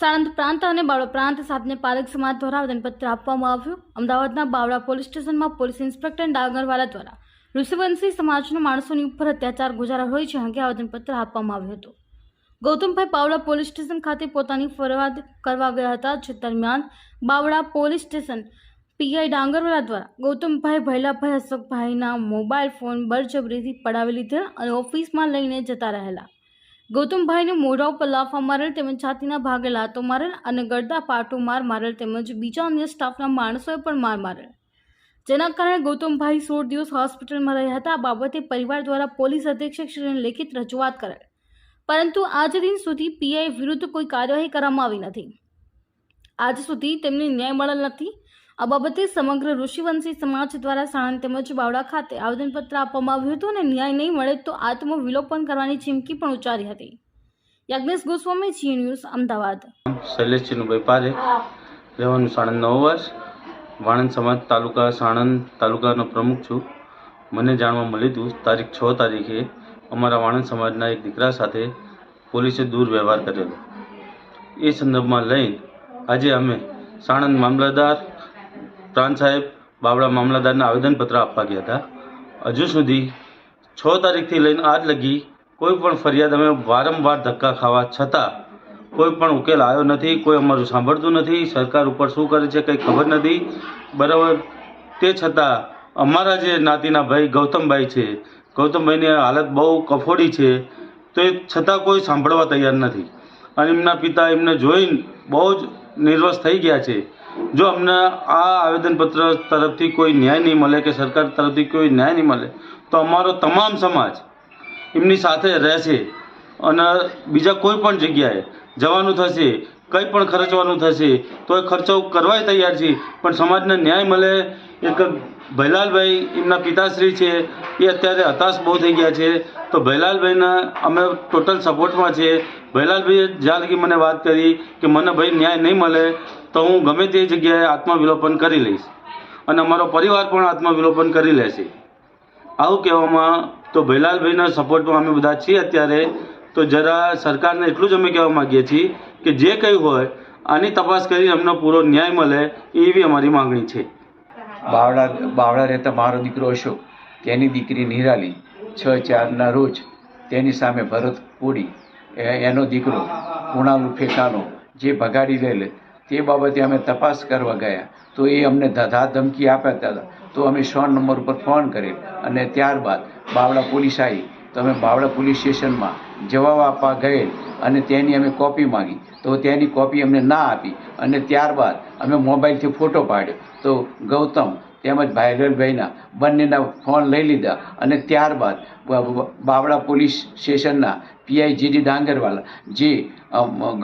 સાણંદ પ્રાંત અને બાવળા પ્રાંત સાથને પાલક સમાજ દ્વારા આવેદનપત્ર આપવામાં આવ્યું. અમદાવાદના બાવળા પોલીસ સ્ટેશનમાં પોલીસ ઇન્સ્પેક્ટર ડાંગરવાલા દ્વારા ઋષિવંશી સમાજના માણસોની ઉપર અત્યાચાર ગુજારા હોય છે અંગે આવેદનપત્ર આપવામાં આવ્યું હતું. ગૌતમભાઈ બાવળા પોલીસ સ્ટેશન ખાતે પોતાની ફરિયાદ કરવા ગયા હતા. જે દરમિયાન Bavla police station PI Dangarwala દ્વારા ગૌતમભાઈ ભૈલાભાઈ અશોકભાઈના મોબાઈલ ફોન બળજબરીથી પડાવી લીધેલ અને ઓફિસમાં લઈને જતા રહેલા. ગૌતમભાઈને મોઢા ઉપર લાફા મારેલ તેમજ છાતીના ભાગે લાતો મારેલ અને ગળદા પાટો માર મારેલ તેમજ બીજા અન્ય સ્ટાફના માણસોએ પણ માર મારેલ. જેના કારણે ગૌતમભાઈ સોળ દિવસ હોસ્પિટલમાં રહ્યા હતા. આ બાબતે પરિવાર દ્વારા પોલીસ અધિક્ષકશ્રીને લેખિત રજૂઆત કરેલ. પરંતુ આજ દિન સુધી પીઆઈ વિરુદ્ધ કોઈ કાર્યવાહી કરવામાં આવી નથી. આજ સુધી તેમને ન્યાય મળેલ નથી. આ બાબતે સમગ્ર ઋષિવંશી સમાજ દ્વારા સાણંદ તેમજ બાવડા ખાતે આવેદનપત્ર આપવામાં આવ્યું હતું અને ન્યાય નહીં મળે તો આત્મવિલોપન કરવાની ચીમકી પણ ઉચ્ચારી હતી. Yagnesh Goswami, Zee News, Ahmedabad. Shailesh Chinubhai રહેવાનું સાણંદ નવ વર્ષ. વાણંદ સમાજ તાલુકા સાણંદ તાલુકાનો પ્રમુખ છું. મને જાણવા મળ્યું હતું, તારીખ છ તારીખે અમારા વાણંદ સમાજના એક દીકરા સાથે પોલીસે દુર્વ્યવહાર કરેલો. એ સંદર્ભમાં લઈ આજે અમે સાણંદ મામલતદાર પ્રાંત સાહેબ બાવળા મામલતદારને આવેદનપત્ર આપવા ગયા હતા. હજુ સુધી છ તારીખથી લઈને આજ લગી કોઈ પણ ફરિયાદ અમે વારંવાર ધક્કા ખાવા છતાં કોઈ પણ ઉકેલ આવ્યો નથી, કોઈ અમારું સાંભળતું નથી, સરકાર ઉપર શું કરે છે કંઈ ખબર નથી. બરાબર? તે છતાં અમારા જે નાતીના ભાઈ ગૌતમભાઈ છે, ગૌતમભાઈની હાલત બહુ કફોડી છે, તો એ છતાં કોઈ સાંભળવા તૈયાર નથી. અને એમના પિતા એમને જોઈને બહુ જ નિર્વસ થઈ ગયા છે. જો અમને આ આવેદનપત્ર તરફથી કોઈ ન્યાય નહીં મળે કે સરકાર તરફથી કોઈ ન્યાય નહીં મળે, તો અમારો તમામ સમાજ એમની સાથે રહેશે અને બીજા કોઈ પણ જગ્યાએ જવાનું થશે, કંઈ પણ ખર્ચવાનું થશે, તો એ ખર્ચો કરવાય તૈયાર છે. પણ સમાજને ન્યાય મળે, એક ભૈલાલભાઈ એમના પિતાશ્રી છે, એ અત્યારે હતાશ બહુ થઈ ગયા છે. તો ભૈલાલભાઈના અમે ટોટલ સપોર્ટમાં છીએ ભૈલાલભાઈએ જ્યાં લગી મને વાત કરી કે મને ભાઈ ન્યાય નહીં મળે તો હું ગમે તે જગ્યાએ આત્મવિલોપન કરી લઈશ અને અમારો પરિવાર પણ આત્મવિલોપન કરી લેશે. આવું કહેવામાં તો ભૈલાલભાઈના સપોર્ટમાં અમે બધા છીએ અત્યારે. તો જરા સરકારને એટલું જ અમે કહેવા માગીએ છીએ કે જે કંઈ હોય, આની તપાસ કરી અમને પૂરો ન્યાય મળે એવી અમારી માંગણી છે. બાવળા બાવળા રહેતા મારો દીકરો અશોક, તેની દીકરી નિરાલી છ ચારના રોજ તેની સામે ભરત કોડી એનો દીકરો કુણાલ ફેકાનો જે ભગાડી લેલે તે બાબતે અમે તપાસ કરવા ગયા. તો એ અમને ધધા ધમકી આપ્યા હતા. તો અમે સો નંબર ઉપર ફોન કરી અને ત્યારબાદ બાવળા પોલીસ આવી તો અમે બાવળા પોલીસ સ્ટેશનમાં જવાબ આપવા ગયેલ. અને તેની અમે કોપી માંગી. તો તેની કોપી અમને ના આપી. અને ત્યારબાદ અમે મોબાઈલથી ફોટો પાડ્યો. તો ગૌતમ તેમજ ભાઈરલભાઈના બંનેના ફોન લઈ લીધા. અને ત્યારબાદ બાવળા પોલીસ સ્ટેશનના પીઆઈ જીડી ડાંગરવાલા જે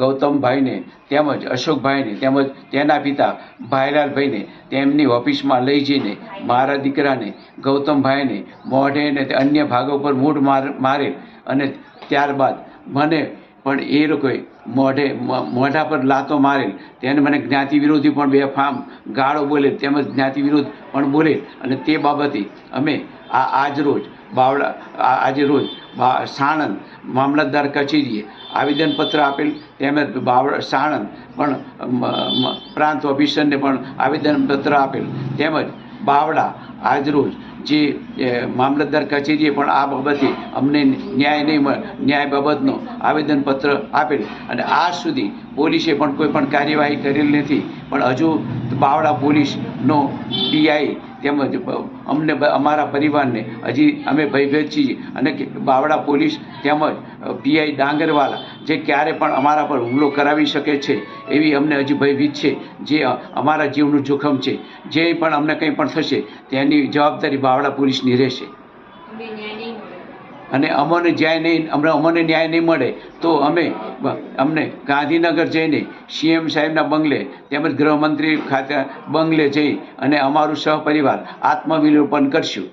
ગૌતમભાઈને તેમજ અશોકભાઈને તેમજ તેના પિતા ભાઈલાલભાઈને તેમની ઓફિસમાં લઈ જઈને મારા દીકરાને, ગૌતમભાઈને મોઢે અને અન્ય ભાગો પર મૂઢ માર મારે અને ત્યારબાદ મને પણ એ લોકોએ મોઢે મોઢા પર લાતો મારેલ. તેને મને જ્ઞાતિ વિરોધી પણ બે ફામ ગાળો બોલે, તેમજ જ્ઞાતિ વિરોધ પણ બોલે. અને તે બાબતે અમે આ આજ રોજ બાવળા આજે રોજ સાણંદ મામલતદાર કચેરીએ આવેદનપત્ર આપેલ, તેમજ બાવળા, સાણંદ પણ પ્રાંત ઓફિસરને પણ આવેદનપત્ર આપેલ. તેમજ બાવળા આજરોજ જે મામલતદાર કચેરીએ પણ આ બાબતે અમને ન્યાય નહીં મળે, ન્યાય બાબતનો આવેદનપત્ર આપેલ. અને આજ સુધી પોલીસે પણ કોઈ પણ કાર્યવાહી કરેલ નથી. પણ હજુ બાવળા પોલીસનો પીઆઈ તેમજ અમને અમારા પરિવારને હજી અમે ભયભેદ છીએ. અને બાવળા પોલીસ તેમજ પીઆઈ ડાંગરવાલા જે ક્યારે પણ અમારા પર હુમલો કરાવી શકે છે એવી અમને હજી ભયભીત છે જે અમારા જીવનું જોખમ છે. જે પણ અમને કંઈ પણ થશે તેની જવાબદારી બાવળા પોલીસની રહેશે. અને અમને જ્યાં નહીં અમને અમને ન્યાય નહીં મળે તો અમે અમને ગાંધીનગર જઈને સીએમ સાહેબના બંગલે તેમજ ગૃહમંત્રી ખાતે બંગલે જઈ અને અમારું સહપરિવાર આત્મવિલોપન કરશું.